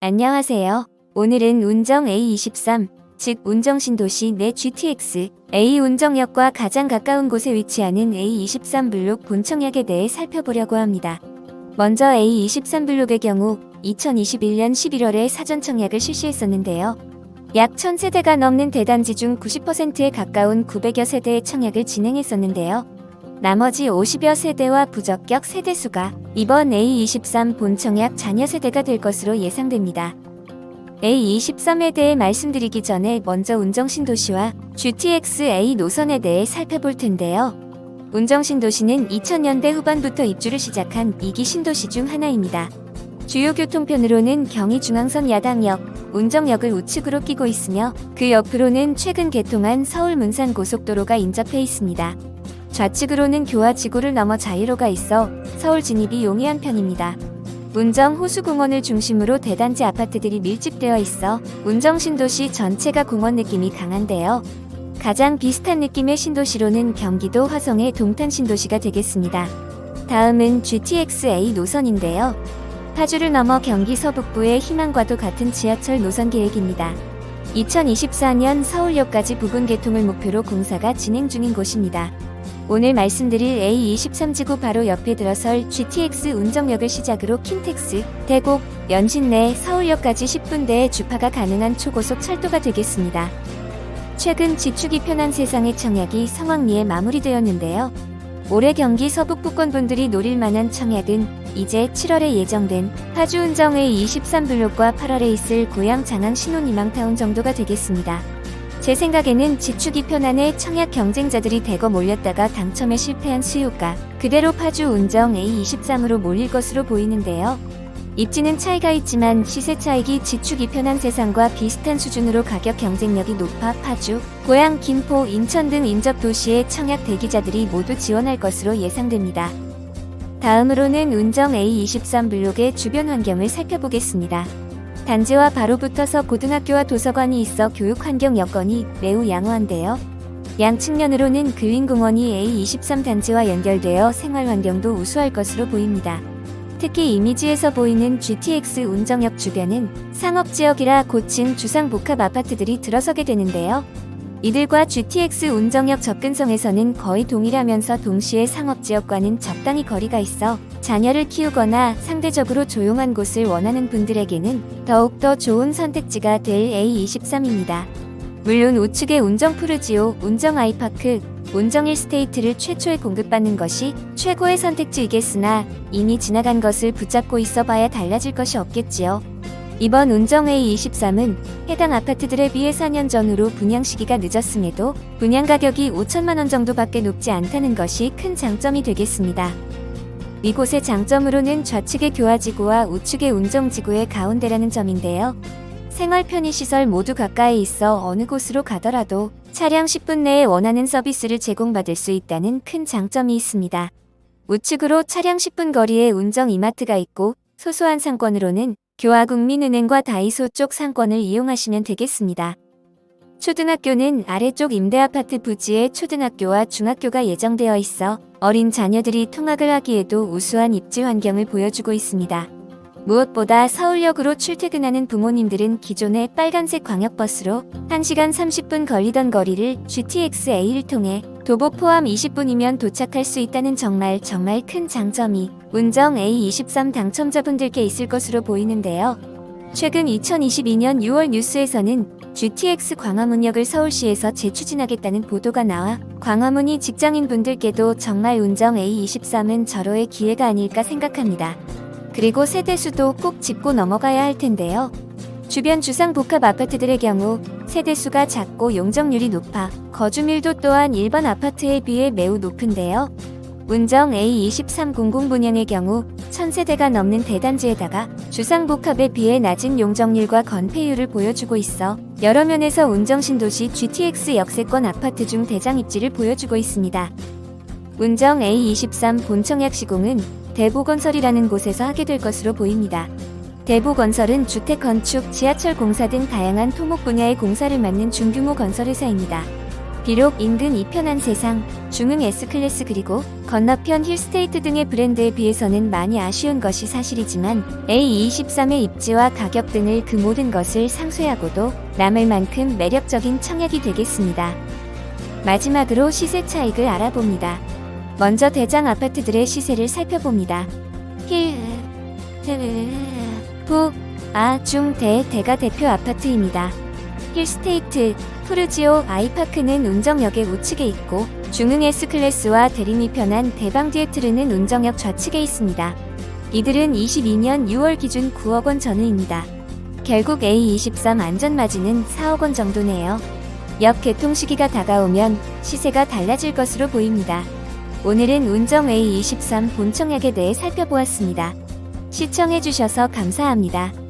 안녕하세요. 오늘은 운정 A23, 즉 운정 신도시 내 GTX A 운정역과 가장 가까운 곳에 위치하는 A23 블록 본청약에 대해 살펴보려고 합니다. 먼저 A23 블록의 경우 2021년 11월에 사전 청약을 실시했었는데요. 약 1000세대가 넘는 대단지 중 90%에 가까운 900여 세대의 청약을 진행했었는데요. 나머지 50여 세대와 부적격 세대 수가 이번 A23 본청약 잔여 세대가 될 것으로 예상됩니다. A23에 대해 말씀드리기 전에 먼저 운정신도시와 GTX A 노선에 대해 살펴볼 텐데요. 운정신도시는 2000년대 후반부터 입주를 시작한 2기 신도시 중 하나입니다. 주요 교통편으로는 경의중앙선 야당역, 운정역을 우측으로 끼고 있으며 그 옆으로는 최근 개통한 서울 문산 고속도로가 인접해 있습니다. 좌측으로는 교화 지구를 넘어 자유로가 있어 서울 진입이 용이한 편입니다. 운정 호수공원을 중심으로 대단지 아파트들이 밀집되어 있어 운정 신도시 전체가 공원 느낌이 강한데요. 가장 비슷한 느낌의 신도시로는 경기도 화성의 동탄 신도시가 되겠습니다. 다음은 GTX-A 노선인데요. 파주를 넘어 경기 서북부의 희망과도 같은 지하철 노선 계획입니다. 2024년 서울역까지 부분 개통을 목표로 공사가 진행 중인 곳입니다. 오늘 말씀드릴 A23지구 바로 옆에 들어설 GTX 운정역을 시작으로 킨텍스, 대곡, 연신내, 서울역까지 10분대의 주파가 가능한 초고속 철도가 되겠습니다. 최근 지축이 편한 세상의 청약이 성황리에 마무리되었는데요. 올해 경기 서북부권 분들이 노릴 만한 청약은 이제 7월에 예정된 파주 운정의 23블록과 8월에 있을 고양 장항 신혼희망타운 정도가 되겠습니다. 제 생각에는 지축이 편안해 청약 경쟁자들이 대거 몰렸다가 당첨에 실패한 수요가 그대로 파주 운정 A23으로 몰릴 것으로 보이는데요. 입지는 차이가 있지만 시세 차익이 지축이 편한 세상과 비슷한 수준으로 가격 경쟁력이 높아 파주, 고양, 김포, 인천 등 인접 도시의 청약 대기자들이 모두 지원할 것으로 예상됩니다. 다음으로는 운정 A23 블록의 주변 환경을 살펴보겠습니다. 단지와 바로 붙어서 고등학교와 도서관이 있어 교육 환경 여건이 매우 양호한데요. 양측면으로는 그린공원이 A23 단지와 연결되어 생활 환경도 우수할 것으로 보입니다. 특히 이미지에서 보이는 GTX 운정역 주변은 상업지역이라 고층 주상복합 아파트들이 들어서게 되는데요. 이들과 GTX 운정역 접근성에서는 거의 동일하면서 동시에 상업지역과는 적당히 거리가 있어 자녀를 키우거나 상대적으로 조용한 곳을 원하는 분들에게는 더욱더 좋은 선택지가 될 A23입니다. 물론 우측의 운정 푸르지오, 운정 아이파크, 운정 일스테이트를 최초에 공급받는 것이 최고의 선택지이겠으나 이미 지나간 것을 붙잡고 있어 봐야 달라질 것이 없겠지요. 이번 운정 A23은 해당 아파트들에 비해 4년 전후로 분양 시기가 늦었음에도 분양 가격이 5천만 원 정도밖에 높지 않다는 것이 큰 장점이 되겠습니다. 이곳의 장점으로는 좌측의 교화지구와 우측의 운정지구의 가운데라는 점인데요. 생활 편의시설 모두 가까이 있어 어느 곳으로 가더라도 차량 10분 내에 원하는 서비스를 제공받을 수 있다는 큰 장점이 있습니다. 우측으로 차량 10분 거리에 운정 이마트가 있고 소소한 상권으로는 교화국민은행과 다이소 쪽 상권을 이용하시면 되겠습니다. 초등학교는 아래쪽 임대아파트 부지에 초등학교와 중학교가 예정되어 있어 어린 자녀들이 통학을 하기에도 우수한 입지 환경을 보여주고 있습니다. 무엇보다 서울역으로 출퇴근하는 부모님들은 기존의 빨간색 광역버스로 1시간 30분 걸리던 거리를 GTX-A를 통해 도보 포함 20분이면 도착할 수 있다는 정말 정말 큰 장점이 운정 A23 당첨자분들께 있을 것으로 보이는데요. 최근 2022년 6월 뉴스에서는 GTX 광화문역을 서울시에서 재추진하겠다는 보도가 나와 광화문이 직장인분들께도 정말 운정 A23은 절호의 기회가 아닐까 생각합니다. 그리고 세대수도 꼭 짚고 넘어가야 할 텐데요. 주변 주상복합 아파트들의 경우 세대수가 작고 용적률이 높아 거주밀도 또한 일반 아파트에 비해 매우 높은데요. 운정 A2300 분양의 경우 1000세대가 넘는 대단지에다가 주상복합에 비해 낮은 용적률과 건폐율을 보여주고 있어 여러 면에서 운정 신도시 GTX 역세권 아파트 중 대장 입지를 보여주고 있습니다. 운정 A23 본청약 시공은 대보건설이라는 곳에서 하게 될 것으로 보입니다. 대보건설은 주택 건축, 지하철 공사 등 다양한 토목 분야의 공사를 맡는 중규모 건설 회사입니다. 비록 인근 이편한 세상, 중흥 S클래스 그리고 건너편 힐스테이트 등의 브랜드에 비해서는 많이 아쉬운 것이 사실이지만 A23의 입지와 가격 등을 그 모든 것을 상쇄하고도 남을 만큼 매력적인 청약이 되겠습니다. 마지막으로 시세 차익을 알아봅니다. 먼저 대장 아파트들의 시세를 살펴봅니다. 힐, 트, 부, 아, 중, 대, 대가 대표 아파트입니다. 힐스테이트, 푸르지오, 아이파크는 운정역의 우측에 있고 중흥 S클래스와 대림이 편한 대방 듀에트르는 운정역 좌측에 있습니다. 이들은 22년 6월 기준 9억 원 전후입니다. 결국 A23 안전마진은 4억 원 정도네요. 역 개통 시기가 다가오면 시세가 달라질 것으로 보입니다. 오늘은 운정 A23 본청약에 대해 살펴보았습니다. 시청해주셔서 감사합니다.